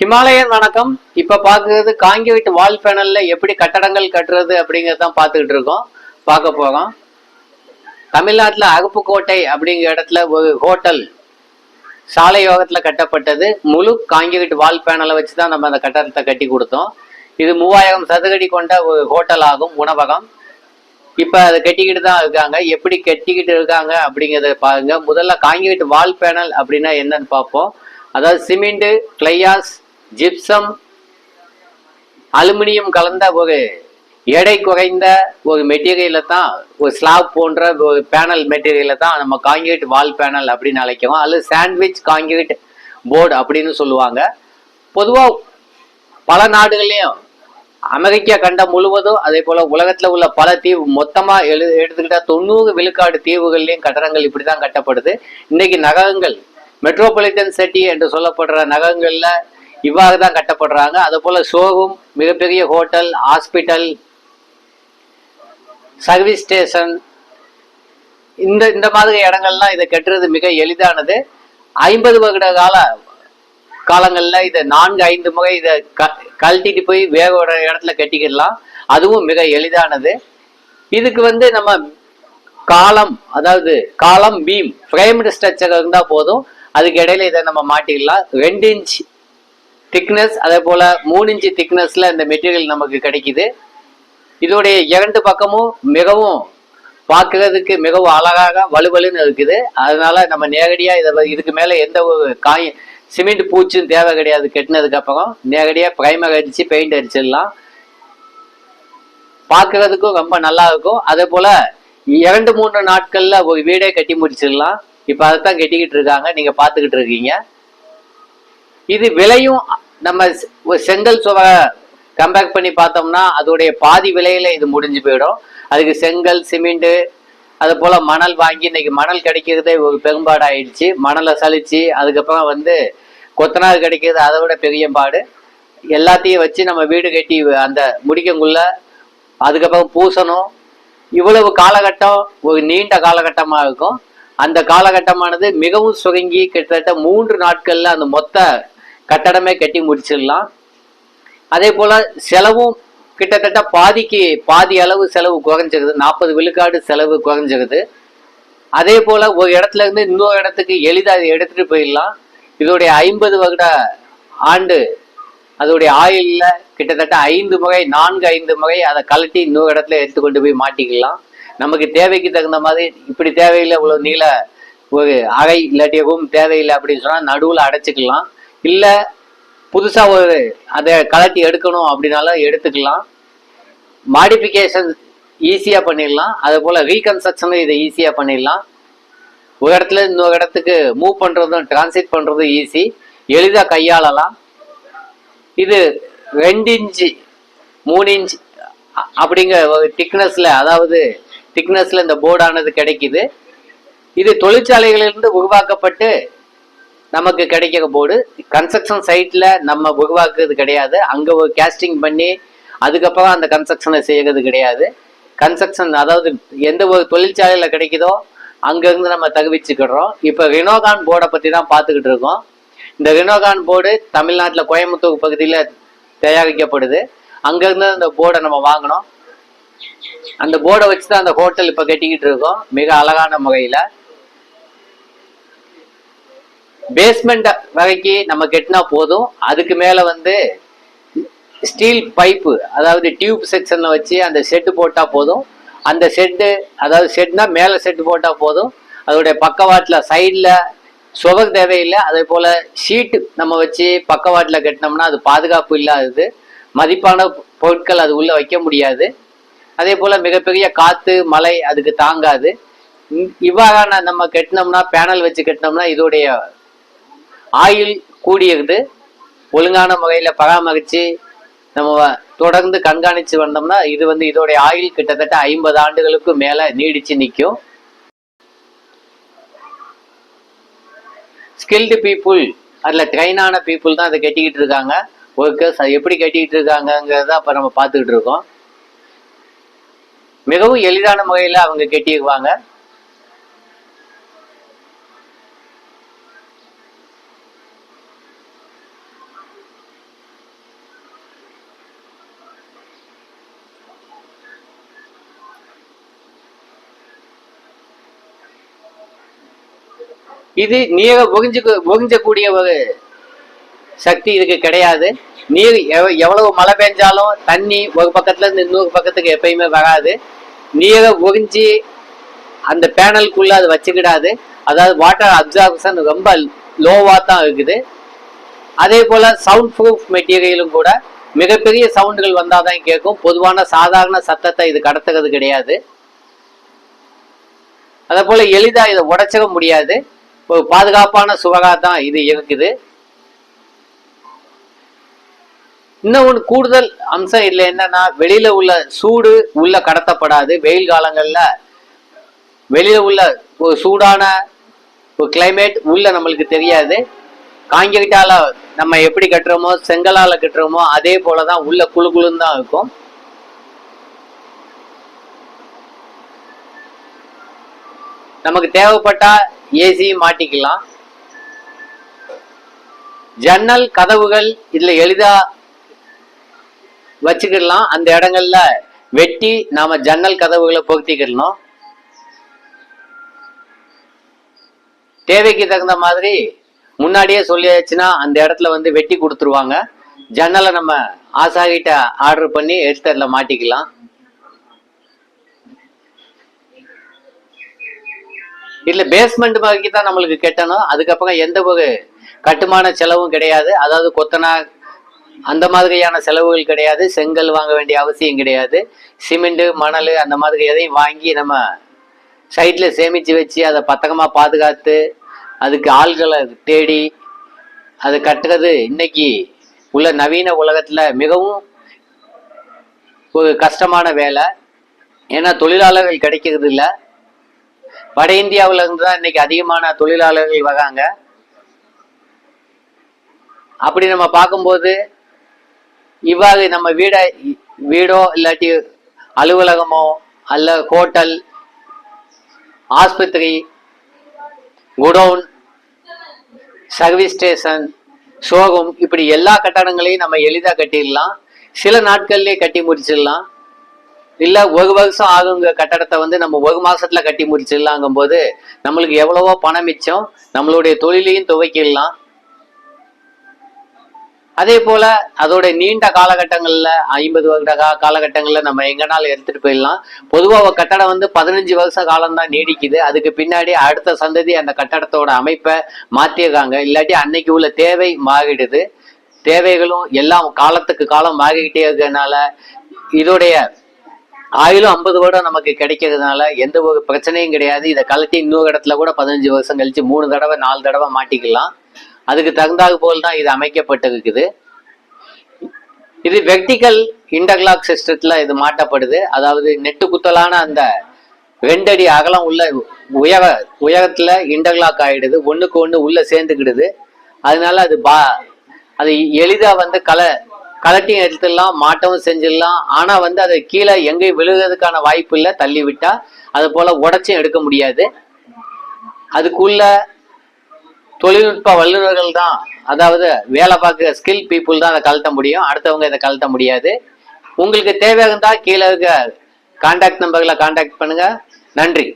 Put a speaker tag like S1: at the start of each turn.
S1: Himalayan வணக்கம். இப்ப பாக்குறது காங்கிரீட் வால் பேனல்ல எப்படி கட்டடங்கள் கட்டுறது அப்படிங்கறதான் பார்த்துக்கிட்டு இருக்கோம். பார்க்க போறோம். தமிழ்நாட்டில் அகப்புக்கோட்டை அப்படிங்கிற இடத்துல ஒரு ஹோட்டல் சாலையோகத்தில் கட்டப்பட்டது. முழு காங்கிரீட் வால் பேனலை வச்சு தான் நம்ம அந்த கட்டடத்தை கட்டி கொடுத்தோம். இது மூவாயிரம் சதுரடி கொண்ட ஒரு ஹோட்டல் ஆகும் உணவகம். இப்போ அதை கட்டிக்கிட்டு தான் இருக்காங்க. எப்படி கட்டிக்கிட்டு இருக்காங்க அப்படிங்கிறத பாருங்க. முதல்ல காங்கிரீட் வால் பேனல் அப்படின்னா என்னன்னு பார்ப்போம். அதாவது சிமெண்ட்டு கிளையாஸ் ஜிப்சம் அலுமினியம் கலந்த ஒரு எடை குறைந்த ஒரு மெட்டீரியலை தான் ஒரு ஸ்லாப் போன்ற ஒரு பேனல் மெட்டீரியலை தான் நம்ம காங்கிரீட் வால் பேனல் அப்படின்னு அழைக்கிறோம். அல்லது சாண்ட்விச் காங்கிரீட் போர்டு அப்படின்னு சொல்லுவாங்க. பொதுவாக பல நாடுகள்லையும் அமெரிக்கா கண்டம் முழுவதும் அதே போல உலகத்துல உள்ள பல தீவு மொத்தமா எழு எடுத்துக்கிட்டா தொண்ணூறு விழுக்காடு தீவுகள்லயும் கட்டடங்கள் இப்படிதான் கட்டப்படுது. இன்னைக்கு நகரங்கள் மெட்ரோபாலிட்டன் சிட்டி என்று சொல்லப்படுற நகரங்கள்ல இவ்வாறு தான் கட்டப்படுறாங்க. அதுபோல் போல ஷோரூம் மிகப்பெரிய ஹோட்டல் ஹாஸ்பிட்டல் சர்வீஸ் ஸ்டேஷன் இந்த இந்த மாதிரி இடங்கள்லாம் இதை கட்டுறது மிக எளிதானது. ஐம்பது வருட கால காலங்களில் இதை நான்கு ஐந்து முறை இதை க கழட்டிட்டு போய் வேக ஒரு இடத்துல கட்டிக்கிடலாம். அதுவும் மிக எளிதானது. இதுக்கு வந்து நம்ம காலம் அதாவது காலம் பீம் ஃப்ரேம்டு ஸ்ட்ரக்சர் இருந்தால் போதும். அதுக்கு இடையில இதை நம்ம மாட்டிக்கலாம். ரெண்டு இன்ச் திக்னஸ் அதே போல மூணு இன்ச்சு திக்னஸ்ல இந்த மெட்டீரியல் நமக்கு கிடைக்குது. இதோடைய இரண்டு பக்கமும் மிகவும் பார்க்கறதுக்கு மிகவும் அழகாக வலுவலுன்னு இருக்குது. அதனால நம்ம நேரடியாக இதை இதுக்கு மேலே எந்த ஒரு காய் சிமெண்ட் பூச்சும் தேவை கிடையாது. கட்டினதுக்கப்புறம் அப்புறம் ப்ரைமர் பிரைமர் அடிச்சு பெயிண்ட் அடிச்சிடலாம். பார்க்கறதுக்கும் ரொம்ப நல்லா இருக்கும். அதே போல இரண்டு மூன்று நாட்கள்ல ஒரு வீடே கட்டி முடிச்சிடலாம். இப்ப அதைத்தான் கட்டிக்கிட்டு இருக்காங்க. நீங்க பார்த்துக்கிட்டு இருக்கீங்க. இது விலையும் நம்ம ஒரு செங்கல் சுவை கம்பேர் பண்ணி பார்த்தோம்னா அதோடைய பாதி விலையில இது முடிஞ்சு போயிடும். அதுக்கு செங்கல் சிமெண்ட்டு அது போல் மணல் வாங்கி இன்னைக்கு மணல் கிடைக்கிறதே ஒரு பெரும்பாடு ஆயிடுச்சு மணலை சலிச்சு அதுக்கப்புறம் வந்து கொத்தனார் கிடைக்கிறது அதை விட பெரிய பாடு. எல்லாத்தையும் வச்சு நம்ம வீடு கட்டி அந்த முடிக்கங்குள்ள அதுக்கப்புறம் பூசணும். இவ்வளவு காலகட்டம் ஒரு நீண்ட காலகட்டமாக இருக்கும். அந்த காலகட்டமானது மிகவும் சுருங்கி கிட்டத்தட்ட மூன்று நாட்கள்ல அந்த மொத்த கட்டடமே கட்டி முடிச்சிடலாம். அதே போல செலவும் கிட்டத்தட்ட பாதிக்கு பாதி அளவு செலவு குறைஞ்சிருது. நாற்பது விழுக்காடு செலவு குறைஞ்சிருது. அதே போல ஒரு இடத்துல இருந்து இன்னொரு இடத்துக்கு எளிதாக எடுத்துகிட்டு எடுத்துட்டு போயிடலாம். இதோடைய ஐம்பது வருட ஆண்டு அதோடைய ஆயில்ல கிட்டத்தட்ட ஐந்து முறை நான்கு ஐந்து முறை அதை கழட்டி இன்னொரு இடத்துல எடுத்து கொண்டு போய் மாட்டிக்கலாம். நமக்கு தேவைக்கு தகுந்த மாதிரி இப்படி தேவையில்லை இவ்வளோ நீள ஒரு அறை இல்லாட்டியவும் தேவையில்லை அப்படின்னு சொன்னால் நடுவில் அடைச்சிக்கலாம். இல்லை புதுசாக ஒரு அதை கலட்டி எடுக்கணும் அப்படின்னாலும் எடுத்துக்கலாம். மாடிஃபிகேஷன் ஈஸியாக பண்ணிடலாம். அதே போல் ரீகன்ஸ்ட்ரக்ஷனும் இதை ஈஸியாக பண்ணிடலாம். ஒரு இடத்துல இன்னொரு இடத்துக்கு மூவ் பண்ணுறதும் டிரான்சிட் பண்ணுறதும் ஈஸி எளிதாக கையாளலாம். இது ரெண்டு இன்ச்சு மூணு இன்ச் அப்படிங்கிற ஒரு திக்னஸில் அதாவது திக்னஸில் இந்த போர்டானது கிடைக்குது. இது தொழிற்சாலைகளிலிருந்து உருவாக்கப்பட்டு நமக்கு கிடைக்கிற போர்டு கன்ஸ்ட்ரக்ஷன் சைட்ல நம்ம உருவாக்குறது கிடையாது. அங்க ஒரு கேஸ்டிங் பண்ணி அதுக்கப்புறம் அந்த கன்ஸ்ட்ரக்ஷனை செய்யறது கிடையாது. கன்ஸ்ட்ரக்ஷன் அதாவது எந்த ஒரு தொழிற்சாலையில கிடைக்குதோ அங்கேருந்து நம்ம தகுவிச்சுக்கிடுறோம் இப்போ ரினோகான் போர்டை பற்றி தான் பார்த்துக்கிட்டு இருக்கோம். இந்த ரினோகான் போர்டு தமிழ்நாட்டில் கோயம்புத்தூர் பகுதியில் தயாரிக்கப்படுது. அங்கேருந்து அந்த போர்டை நம்ம வாங்கினோம் அந்த போர்டை வச்சு தான் அந்த ஹோட்டல் இப்போ கட்டிக்கிட்டு இருக்கோம். மிக அழகான முறையில். பேஸ்மெண்ட் வகைக்கு நம்ம கட்டினா போதும். அதுக்கு மேலே வந்து ஸ்டீல் பைப்பு அதாவது டியூப் செக்ஷனில் வச்சு அந்த ஷெட்டு போட்டால் போதும். அந்த ஷெட்டு அதாவது செட்னா மேலே ஷெட்டு போட்டால் போதும். அதோடைய பக்கவாட்டில் சைடில் சுவர் தேவையில்லை. அதே போல் ஷீட்டு நம்ம வச்சு பக்கவாட்டில் கட்டினோம்னா அது பாதுகாப்பு இல்லாதது. மதிப்பான பொருட்கள் அது உள்ளே வைக்க முடியாது. அதே போல மிகப்பெரிய காத்து மழை அதுக்கு தாங்காது. இவ்வாறான நம்ம கட்டினோம்னா பேனல் வச்சு கட்டினோம்னா இதோடைய ஆயுள் கூடியிருது ஒழுங்கான முறையில் பராமரித்து நம்ம தொடர்ந்து கண்காணித்து வந்தோம்னா இது வந்து இதோடைய ஆயுள் கிட்டத்தட்ட ஐம்பது ஆண்டுகளுக்கு மேலே நீடிச்சு நிற்கும் ஸ்கில்டு பீப்புள் அதில் ட்ரெயினான பீப்புள் தான் அதை கட்டிக்கிட்டு இருக்காங்க. ஒர்க்கர்ஸ் எப்படி கட்டிக்கிட்டு இருக்காங்கங்கிறத அப்போ நம்ம பார்த்துக்கிட்டு இருக்கோம். மிகவும் எளிதான முறையில் அவங்க கெட்டிடுவாங்க இது நீர ஒகிஞ்சு ஒகிஞ்சக்கூடிய ஒரு சக்தி இதுக்கு கிடையாது. நீர் எவ்வளவு மழை பெஞ்சாலும் தண்ணி ஒரு பக்கத்துல இருந்து இன்னொரு பக்கத்துக்கு எப்பயுமே வராது. நீரை உறிஞ்சி அந்த பேனலுக்குள்ள அது வச்சுக்கிடாது. அதாவது வாட்டர் அப்சார்ப்ஷன் ரொம்ப லோவாக தான் இருக்குது. அதே போல் சவுண்ட் ப்ரூஃப் மெட்டீரியலும் கூட மிகப்பெரிய சவுண்டுகள் வந்தால் தான் கேட்கும் பொதுவான சாதாரண சத்தத்தை இது கடத்துறது கிடையாது. அதே போல் எளிதாக இதை உடைச்சிட முடியாது. ஒரு பாதுகாப்பான சுவகா தான் இது இருக்குது. இன்னும் ஒன்று கூடுதல் அம்சம் இல்லை என்னன்னா வெளியில உள்ள சூடு உள்ள கடத்தப்படாது. வெயில் காலங்கள்ல வெளியில உள்ள ஒரு சூடான ஒரு கிளைமேட் உள்ள நம்மளுக்கு தெரியாது. காங்கிரீட்டால நம்ம எப்படி கட்டுறோமோ செங்கலால கட்டுறோமோ அதே போலதான் உள்ள குளு குளுன்னு தான் இருக்கும். நமக்கு தேவைப்பட்டா ஏசி மாட்டிக்கலாம். ஜன்னல் கதவுகள் இதுல எளிதா வச்சுக்கிடலாம். அந்த இடங்கள்ல வெட்டி நாம ஜன்னல் கதவுகளை பொருத்திக்கிடணும். தேவைக்கு தகுந்த மாதிரி முன்னாடியே சொல்லியாச்சுன்னா அந்த இடத்துல வந்து வெட்டி கொடுத்துருவாங்க. ஜன்னலை நம்ம ஆசாகிட்ட ஆர்டர் பண்ணி எடுத்து மாட்டிக்கலாம். இல்ல பேஸ்மெண்ட் வகைக்கு தான் நம்மளுக்கு கட்டணும். அதுக்கப்புறம் எந்த ஒரு கட்டுமான செலவும் கிடையாது. அதாவது கொத்தனா அந்த மாதிரியான செலவுகள் கிடையாது. செங்கல் வாங்க வேண்டிய அவசியம் கிடையாது. சிமெண்ட் மணல் அந்த மாதிரி எதையும் வாங்கி நம்ம சைட்டில் சேமித்து வச்சு அதை பத்திரமா பாதுகாத்து அதுக்கு ஆள்களை தேடி அதை கட்டுறது இன்னைக்கு உள்ள நவீன உலகத்தில் மிகவும் ஒரு கஷ்டமான வேலை. ஏன்னா தொழிலாளர்கள் கிடைக்கிறது இல்லை. வட இந்தியாவிலேருந்து தான் இன்னைக்கு அதிகமான தொழிலாளர்கள் வராங்க. அப்படி நம்ம பார்க்கும்போது இவ்வாறு நம்ம வீட வீடோ இல்லாட்டி அலுவலகமோ அல்ல ஹோட்டல் ஆஸ்பத்திரி குடவுன் சர்வீஸ் ஸ்டேஷன் ஷோரூம் இப்படி எல்லா கட்டடங்களையும் நம்ம எளிதாக கட்டிடலாம். சில நாட்கள்லேயே கட்டி முடிச்சிடலாம். இல்லை ஒரு வருஷம் ஆகுங்க கட்டடத்தை வந்து நம்ம ஒரு மாசத்துல கட்டி முடிச்சிடலாங்கும் போது நம்மளுக்கு எவ்வளவோ பணம் மிச்சம் நம்மளுடைய தொழிலையும் துவைக்கிடலாம். அதே போல அதோட நீண்ட காலகட்டங்கள்ல ஐம்பது வருட கா காலகட்டங்கள்ல நம்ம எங்கனாலும் எடுத்துட்டு போயிடலாம். பொதுவாக கட்டடம் வந்து பதினஞ்சு வருஷ காலம் தான் நீடிக்குது. அதுக்கு பின்னாடி அடுத்த சந்ததி அந்த கட்டடத்தோட அமைப்பை மாத்திடுறாங்க. இல்லாட்டி அன்னைக்கு உள்ள தேவை மாறிடுது. தேவைகளும் எல்லாம் காலத்துக்கு காலம் மாறிக்கிட்டே இருக்கிறதுனால இதோடைய ஆயிலும் ஐம்பது வருடம் நமக்கு கிடைக்கிறதுனால எந்த ஒரு பிரச்சனையும் கிடையாது. இதை கழட்டி இன்னொரு இடத்துல கூட பதினஞ்சு வருஷம் கழிச்சு மூணு தடவை நாலு தடவை மாட்டிக்கலாம். அதுக்கு தகுந்தாது போல் தான் இது அமைக்கப்பட்டிருக்குது. இது வெர்டிக்கல் இன்டர்லாக் சிஸ்டத்துல இது மாட்டப்படுது. அதாவது நெட்டு குத்தலான அந்த ரெண்டடி அகலம் உள்ள உயர உயரத்துல இன்டர்லாக் ஆயிடுது. ஒண்ணுக்கு ஒண்ணு உள்ள சேர்ந்துக்கிடுது அதனால அது பா அது எளிதா வந்து கல கலட்டி எடுத்துடலாம் மாட்டவும் செஞ்சிடலாம். ஆனா வந்து அது கீழே எங்கேயும் விழுகிறதுக்கான வாய்ப்பு இல்லை. தள்ளி விட்டா அது போல உடச்சும் எடுக்க முடியாது. அதுக்குள்ள தொழில்நுட்ப வல்லுநர்கள் தான். அதாவது வேலை பார்க்குற ஸ்கில் பீப்புள் தான் அதை கழட்ட முடியும். அடுத்தவங்க இதை கழட்ட முடியாது. உங்களுக்கு தேவை இருந்தால் கீழே இருக்க கான்டாக்ட் நம்பர்களை கான்டாக்ட் பண்ணுங்க. நன்றி.